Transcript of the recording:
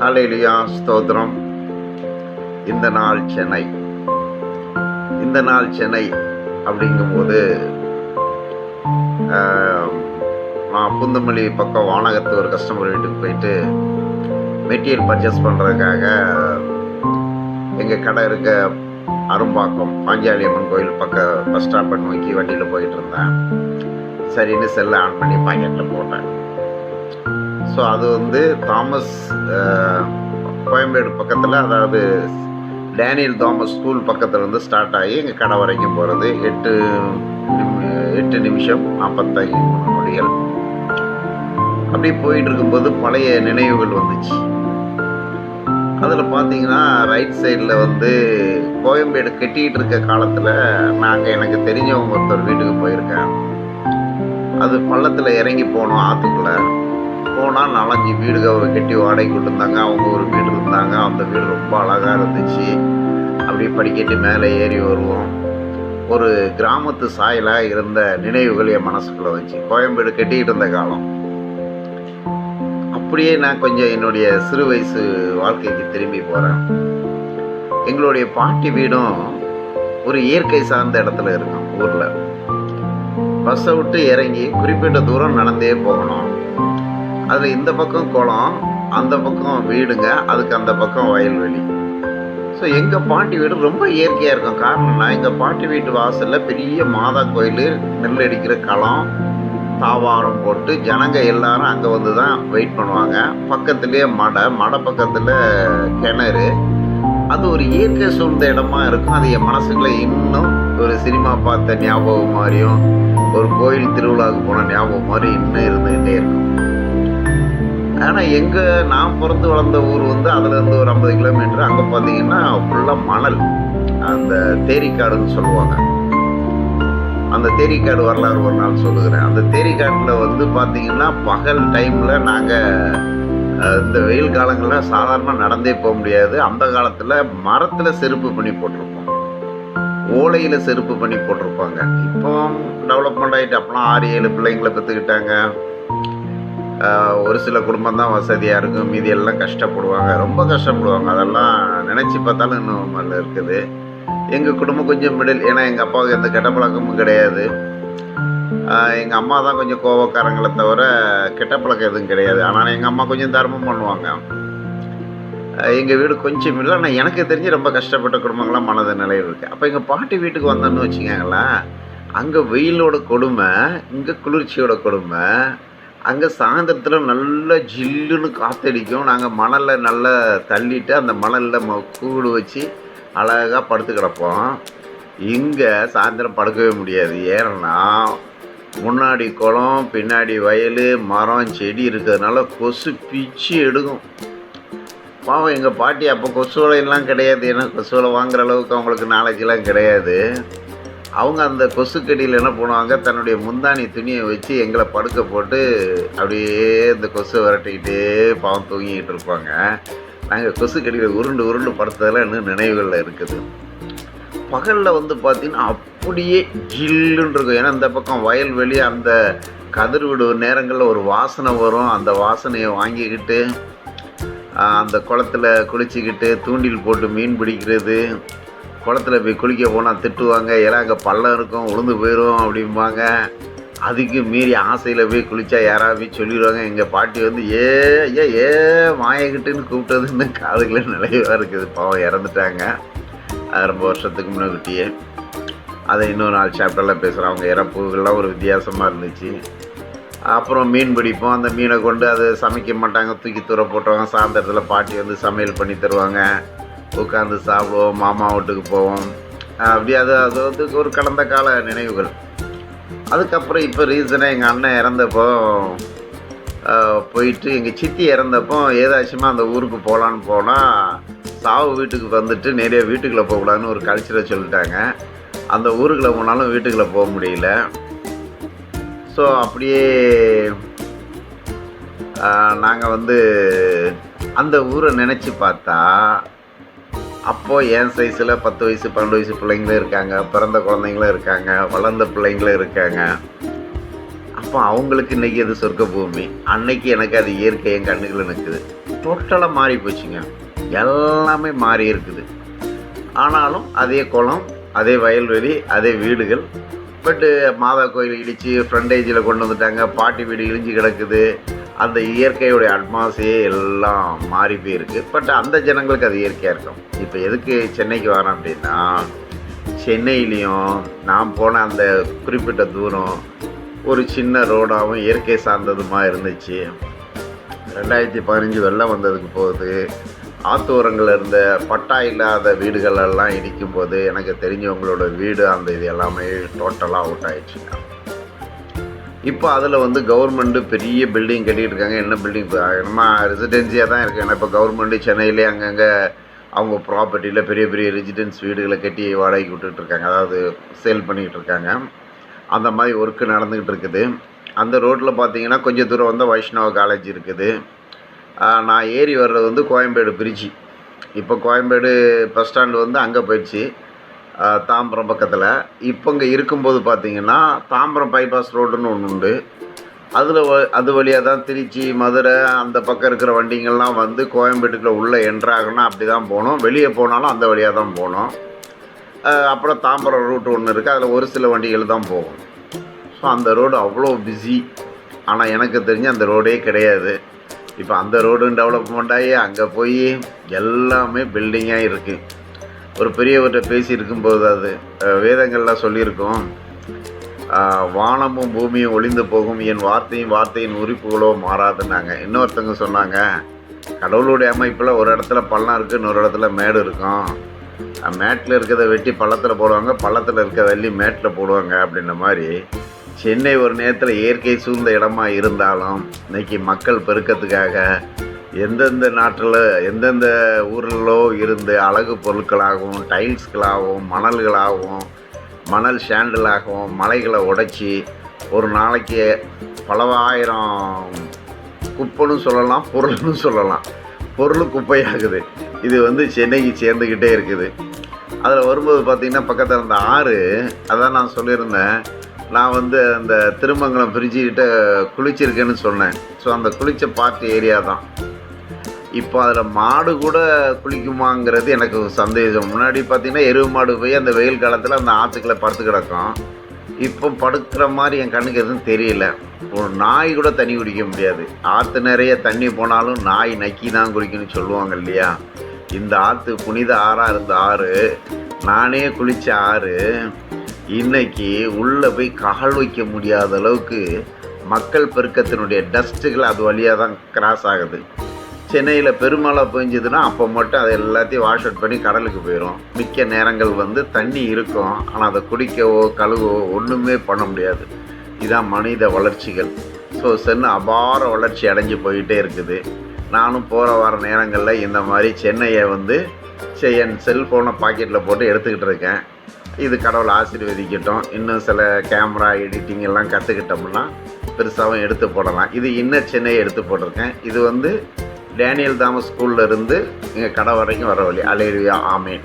ஹalleluya ஸ்தோத்திரம். இந்த நாள் சென்னை. இந்த நாள் சென்னை அப்படிங்கும்போது நான் புந்தமல்லி பக்கம் வானகத்து ஒரு கஸ்டமர் வீட்டுக்கு போயிட்டு மெட்டீரியல் பர்ச்சேஸ் பண்ணுறதுக்காக எங்கள் கடை இருக்க அரும்பாக்கம் பாஞ்சாலி அம்மன் கோயில் பக்கம் பஸ் ஸ்டாப்பை நோக்கி வண்டியில் போயிட்டு இருந்தேன். சரின்னு செல்லை ஆன் பண்ணி பாக்கெட்டில் போட்டேன். ஸோ அது வந்து தாமஸ் கோயம்பேடு பக்கத்தில் அதாவது டேனியல் தாமஸ் ஸ்கூல் பக்கத்தில் இருந்து ஸ்டார்ட் ஆகி எங்கள் கடை வரைக்கும் போகிறது எட்டு எட்டு நிமிஷம் நாற்பத்தஞ்சு நொடிகள் அப்படி போயிட்டு இருக்கும்போது பழைய நினைவுகள் வந்துச்சு. அதில் பார்த்தீங்கன்னா ரைட் சைடில் வந்து கோயம்பேடு கட்டிக்கிட்டு இருக்க காலத்தில் நாங்கள் எனக்கு தெரிஞ்சவங்க ஒருத்தர் வீட்டுக்கு போயிருக்கேன் அது பள்ளத்தில் இறங்கி போனோம் ஆற்றுக்குள்ளே போனால் நாலஞ்சு வீடு அவர் கட்டி வாடகை கொடுத்துருந்தாங்க அவங்க ஒரு வீடு இருந்தாங்க. அந்த வீடு ரொம்ப அழகாக இருந்துச்சு. அப்படியே படிக்கட்டு மேலே ஏறி வருவோம். ஒரு கிராமத்து சாயலாக இருந்த நினைவுகள் என் மனசுக்குள்ளே வந்துச்சு. கோயம்பேடு கட்டிக்கிட்டு இருந்த காலம். அப்படியே நான் கொஞ்சம் என்னுடைய சிறு வயசு வாழ்க்கைக்கு திரும்பி போகிறேன் எங்களுடைய பாட்டி வீடும் ஒரு இயற்கை சார்ந்த இடத்துல இருக்கும். ஊரில். பஸ்ஸை விட்டு இறங்கி குறிப்பிட்ட தூரம் நடந்தே போகணும். அதில் இந்த பக்கம் குளம் அந்த பக்கம் வீடுங்க அதுக்கு அந்த பக்கம் வயல்வெளி. ஸோ எங்கள் பாட்டி வீடு ரொம்ப இயற்கையாக இருக்கும். காரணம்னா எங்கள் பாட்டி வீட்டு வாசலில் பெரிய மாதா கோயில் நெல் அடிக்கிற களம் தாவாரம் போட்டு ஜனங்க எல்லாரும் அங்கே வந்து தான் வெயிட் பண்ணுவாங்க. பக்கத்துலேயே மடை மடை பக்கத்தில் கிணறு. அது ஒரு இயற்கை சூழ்ந்த இடமா இருக்கும். அது என் மனசுக்குள்ள இன்னும் ஒரு சினிமா பார்த்த ஞாபகம் மாதிரியும் ஒரு கோயில் திருவிழாவுக்கு போன ஞாபகம் மாதிரி இன்னும் இருந்துகிட்டே இருக்கும். ஆனால் எங்கே நான் பிறந்து வளர்ந்த ஊர் வந்து அதுலேருந்து ஒரு ஐம்பது கிலோமீட்டர். அங்கே பார்த்தீங்கன்னா ஃபுல்லாக மணல். அந்த தேரிக்காடுன்னு சொல்லுவாங்க. அந்த தேரிக்காடு வரலாறு ஒரு நாள் சொல்லுகிறேன். அந்த தேரிக்காட்டில் வந்து பார்த்தீங்கன்னா பகல் டைமில் நாங்கள் இந்த வெயில் காலங்களில் சாதாரணமாக நடந்தே போக முடியாது. அந்த காலத்தில் மரத்தில் செருப்பு பண்ணி போட்டிருப்போம். ஓலையில் செருப்பு பண்ணி போட்டிருப்பாங்க. இப்போ டெவலப்மெண்ட் ஆகிட்டு அப்போலாம் ஆறு ஏழு பிள்ளைங்களை பெற்றுக்கிட்டாங்க ஒரு சில குடும்பம் தான் வசதியாக இருக்கும். மீதி எல்லாம் கஷ்டப்படுவாங்க. ரொம்ப கஷ்டப்படுவாங்க. அதெல்லாம் நினச்சி பார்த்தாலும் இன்னும் நல்ல இருக்குது. எங்கள் குடும்பம் கொஞ்சம் மிடில் ஏன்னா எங்கள் அப்பாவுக்கு எந்த கெட்ட பழக்கமும் கிடையாது. எங்கள் அம்மா தான் கொஞ்சம் கோவக்காரங்களை தவிர கெட்ட பழக்கம் எதுவும் கிடையாது. ஆனால் எங்கள் அம்மா கொஞ்சம் தர்மம் பண்ணுவாங்க. எங்கள் வீடு கொஞ்சம் இல்லை ஆனால் எனக்கு தெரிஞ்சு ரொம்ப கஷ்டப்பட்ட குடும்பங்களாம் மனத நிலையில் இருக்குது அப்போ எங்கள் பாட்டி வீட்டுக்கு வந்தோன்னு வச்சுக்கோங்களேன் அங்கே வெயிலோட கொடுமை இங்கே குளிர்ச்சியோட கொடுமை அங்கே சாயந்தரத்தில் நல்ல ஜில்லுன்னு காற்றடிக்கும் நாங்கள் மணலில் நல்லா தள்ளிட்டு அந்த மணலில் ம கூடு வச்சு அழகாக படுத்து கிடப்போம். இங்கே சாயந்தரம் படுக்கவே முடியாது. ஏன்னா முன்னாடி குளம் பின்னாடி வயல் மரம் செடி இருக்கிறதுனால கொசு பிச்சு எடுக்கும். பாவம் எங்கள் பாட்டி அப்போ கொசு வலையெல்லாம் கிடையாது. ஏன்னா கொசு வலை வாங்குற அளவுக்கு அவங்களுக்கு நாலேஜெலாம் கிடையாது. அவங்க அந்த கொசுக்கடியில் என்ன பண்ணுவாங்க? தன்னுடைய முந்தானி துணியை வச்சு எங்களை படுக்க போட்டு அப்படியே இந்த கொசு விரட்டிக்கிட்டே பாவம் தூங்கிக்கிட்டு இருப்பாங்க. நாங்கள் கொசுக்கடியில் உருண்டு உருண்டு படுத்ததெல்லாம் இன்னும் நினைவுகளில் இருக்குது. பகலில் வந்து பார்த்திங்கன்னா அப்படியே ஜில்லுன்னு இருக்கும். ஏன்னா இந்த பக்கம் வயல்வெளி அந்த கதிர் விடும் நேரங்களில் ஒரு வாசனை வரும். அந்த வாசனையை வாங்கிக்கிட்டு அந்த குளத்துல குளிச்சுக்கிட்டு தூண்டில் போட்டு மீன் பிடிக்கிறது. குளத்துல போய் குளிக்க போனால் திட்டுவாங்க ஏன்னா அங்கே பள்ளம் இருக்கும் உளுந்து போயிடும் அப்படிம்பாங்க. அதுக்கு மீறி ஆசையில் போய் குளித்தா யாராவது போய் சொல்லிடுவாங்க. எங்கள் பாட்டி வந்து ஏ ஐயா ஏ மாயக்கிட்டுன்னு கூப்பிட்டதுன்னு காதுகளே நிலைவாக இருக்குது. பாவம் இறந்துட்டாங்க. அது ரொம்ப வருஷத்துக்கு முன்னாடியே. அதை இன்னொரு நாலு சாப்டரில் பேசுகிறோம் அவங்க இறப்புகள்லாம் ஒரு வித்தியாசமாக இருந்துச்சு. அப்புறம் மீன் பிடிப்போம். அந்த மீனை கொண்டு அதை சமைக்க மாட்டாங்க. தூக்கி தூர போட்டுருவாங்க. சாயந்தரத்தில் பாட்டி வந்து சமையல் பண்ணி தருவாங்க. உட்காந்து சாப்பிடுவோம் மாமா வீட்டுக்கு போவோம். அப்படி அது அது வந்து ஒரு கடந்த கால நினைவுகள். அதுக்கப்புறம் இப்போ ரீசனாக எங்கள் அண்ணன் இறந்தப்போ போயிட்டு எங்கள் சித்தி இறந்தப்போ ஏதாச்சுமா அந்த ஊருக்கு போகலான்னு போனால் சாவு வீட்டுக்கு வந்துட்டு நிறைய வீட்டுக்குள்ளே போகக்கூடாதுன்னு ஒரு கல்ச்சரை சொல்லிட்டாங்க. அந்த ஊருக்குள்ளே போனாலும் வீட்டுக்குள்ளே போக முடியல. ஸோ அப்படியே நாங்கள் வந்து அந்த ஊரை நினச்சி பார்த்தா அப்போது என் சைஸில் பத்து வயசு பன்னெண்டு வயசு பிள்ளைங்களும் இருக்காங்க? பிறந்த குழந்தைங்களும் இருக்காங்க. வளர்ந்த பிள்ளைங்களும் இருக்காங்க. அப்போ அவங்களுக்கு இன்றைக்கி அது சொர்க்க பூமி அன்னைக்கு எனக்கு அது இயற்கை என் கண்ணுகளில் நிற்குது டோட்டலாக மாறி போச்சுங்க. எல்லாமே மாறி இருக்குது. ஆனாலும் அதே குளம் அதே வயல்வெளி அதே வீடுகள். பட்டு மாதா கோயில் இடித்து ஃப்ரண்டேஜில் கொண்டு வந்துட்டாங்க. பாட்டி வீடு இழிஞ்சு கிடக்குது. அந்த இயற்கையுடைய அட்மாஸே எல்லாம் மாறி போயிருக்கு. பட் அந்த ஜனங்களுக்கு அது இயற்கையாக இருக்கும். இப்போ எதுக்கு சென்னைக்கு வரேன் அப்படின்னா சென்னையிலையும் நான் போன அந்த குறிப்பிட்ட தூரம் ஒரு சின்ன ரோடாகவும் இயற்கை சார்ந்ததுமா இருந்துச்சு. ரெண்டாயிரத்தி பதினஞ்சு வெள்ளம் வந்ததுக்கு போகுது ஆத்தோரங்களில் இருந்த பட்டா இல்லாத வீடுகள் எல்லாம் இடிக்கும்போது எனக்கு தெரிஞ்சவங்களோட வீடு அந்த இது எல்லாமே டோட்டலாக அவுட் ஆயிடுச்சுங்க. இப்போ அதில் வந்து கவர்மெண்ட்டு பெரிய பில்டிங் கட்டிகிட்ருக்காங்க இருக்காங்க என்ன பில்டிங் நம்ம ரெசிடென்சியாக தான் இருக்குது ஏன்னா இப்போ கவர்மெண்ட்டு சென்னையிலே அங்கங்கே அவங்க ப்ராப்பர்ட்டியில் பெரிய பெரிய ரெசிடென்ஸ் வீடுகளை கட்டி வாடகைக்கு விட்டுட்டு இருக்காங்க. அதாவது சேல் பண்ணிக்கிட்டு இருக்காங்க. அந்த மாதிரி ஒர்க்கு நடந்துக்கிட்டு இருக்குது. அந்த ரோட்டில் பார்த்தீங்கன்னா கொஞ்சம் தூரம் வந்து வைஷ்ணவ காலேஜ் இருக்குது. நான் ஏறி வர்றது வந்து கோயம்பேடு பிரிட்ஜி இப்போ கோயம்பேடு பஸ் ஸ்டாண்டு வந்து அங்கே போயிடுச்சு. தாம்பரம் பக்கத்தில். இப்போ இங்கே இருக்கும்போது பார்த்தீங்கன்னா தாம்பரம் பைபாஸ் ரோடுன்னு ஒன்று உண்டு. அதில் அது வழியாக தான் திருச்சி மதுரை அந்த பக்கம் இருக்கிற வண்டிங்கள்லாம் வந்து கோயம்பேட்டுக்குள்ளே உள்ளே என்ட்ராகணும் அப்படி தான் போகணும். வெளியே போனாலும் அந்த வழியாக தான் போகணும். அப்புறம் தாம்பரம் ரூட் ஒன்று இருக்குது அதில் ஒரு சில வண்டிகள் தான் போகும். ஸோ அந்த ரோடு அவ்வளோ பிஸி ஆனால் எனக்கு தெரிஞ்சு அந்த ரோடே கிடையாது. இப்போ அந்த ரோடும் டெவலப்மெண்ட் ஆகி அங்கே போய் எல்லாமே பில்டிங்காக இருக்குது ஒரு பெரியவர்கிட்ட பேசி இருக்கும்போது அது வேதங்கள்லாம் சொல்லியிருக்கோம். வானமும் பூமியும் ஒளிந்து போகும். என் வார்த்தையும் வார்த்தையின் உரிப்புகளோ மாறாதுன்னாங்க. இன்னொருத்தவங்க சொன்னாங்க கடவுளுடைய அமைப்பில் ஒரு இடத்துல பள்ளம் இருக்குது இன்னொரு இடத்துல மேடு இருக்கும். மேட்டில் இருக்கிறத வெட்டி பள்ளத்தில் போடுவாங்க பள்ளத்தில் இருக்க வெள்ளி மேட்டில் போடுவாங்க அப்படின்ற மாதிரி சென்னை ஒரு நேரத்தில் இயற்கை சூழ்ந்த இடமா இருந்தாலும் இன்றைக்கி மக்கள் பெருக்கத்துக்காக எந்தெந்த நாட்டில் எந்தெந்த ஊர்களோ இருந்து அழகு பொருட்களாகவும் டைல்ஸ்களாகவும் மணல்களாகவும் மணல் சாண்டலாகவும் மலைகளை உடைச்சி ஒரு நாளைக்கு பலவாயிரம் குப்பைன்னு சொல்லலாம் பொருள்னு சொல்லலாம். பொருள் குப்பையாகுது. இது வந்து சென்னைக்கு சேர்ந்துக்கிட்டே இருக்குது. அதில் வரும்போது பார்த்திங்கன்னா பக்கத்தில் அந்த ஆறு அதான் நான் சொல்லியிருந்தேன். நான் வந்து அந்த திருமங்கலம் பிரிட்ஜுக்கிட்ட குளிச்சிருக்கேன்னு சொன்னேன். ஸோ அந்த குளித்த பார்ட்டி ஏரியா தான். இப்போ அதில் மாடு கூட குளிக்குமாங்கிறது எனக்கு சந்தேகம். முன்னாடி பார்த்திங்கன்னா எருவு மாடு போய் அந்த வெயில் காலத்தில் அந்த ஆற்றுக்களை படுத்து கிடக்கும். இப்போ படுக்கிற மாதிரி என் கண்ணுக்கு எதுவும் தெரியல. ஒரு நாய் கூட தண்ணி குடிக்க முடியாது. ஆற்று நிறைய தண்ணி போனாலும் நாய் நக்கி தான் குடிக்கணும்னு சொல்லுவாங்க இல்லையா? இந்த ஆற்று புனித ஆறாக இருந்த ஆறு நானே குளித்த ஆறு இன்னைக்கு உள்ளே போய் கால் வைக்க முடியாத அளவுக்கு மக்கள் பெருக்கத்தினுடைய டஸ்ட்டுகள் அது வழியாக தான் கிராஸ் ஆகுது. சென்னையில் பெருமழை பெஞ்சதுன்னா அப்போ மட்டும் அதை எல்லாத்தையும் வாஷ் அவுட் பண்ணி கடலுக்கு போயிடும் மிக்க நேரங்கள் வந்து தண்ணி இருக்கும். ஆனால் அதை குடிக்கவோ கழுவோ ஒன்றுமே பண்ண முடியாது. இதுதான் மனித வளர்ச்சிகள். ஸோ சென்னை அபார வளர்ச்சி அடைஞ்சு போயிட்டே இருக்குது. நானும் போகிற வர நேரங்களில் இந்த மாதிரி சென்னையை வந்து என் செல்ஃபோனை பாக்கெட்டில் போட்டு எடுத்துக்கிட்டு இருக்கேன். இது கடவுள் ஆசீர்வதிக்கட்டும். இன்னும் சில கேமரா எடிட்டிங் எல்லாம் கற்றுக்கிட்டோம்னா பெருசாகவும் எடுத்து போடலாம். இது இன்ன சென்னையை எடுத்து போட்டிருக்கேன். இது வந்து டேனியல் தாமஸ் ஸ்கூல்ல இருந்து இங்கே கடை வரைக்கும் வர வழி. அலேரியா ஆமேன்.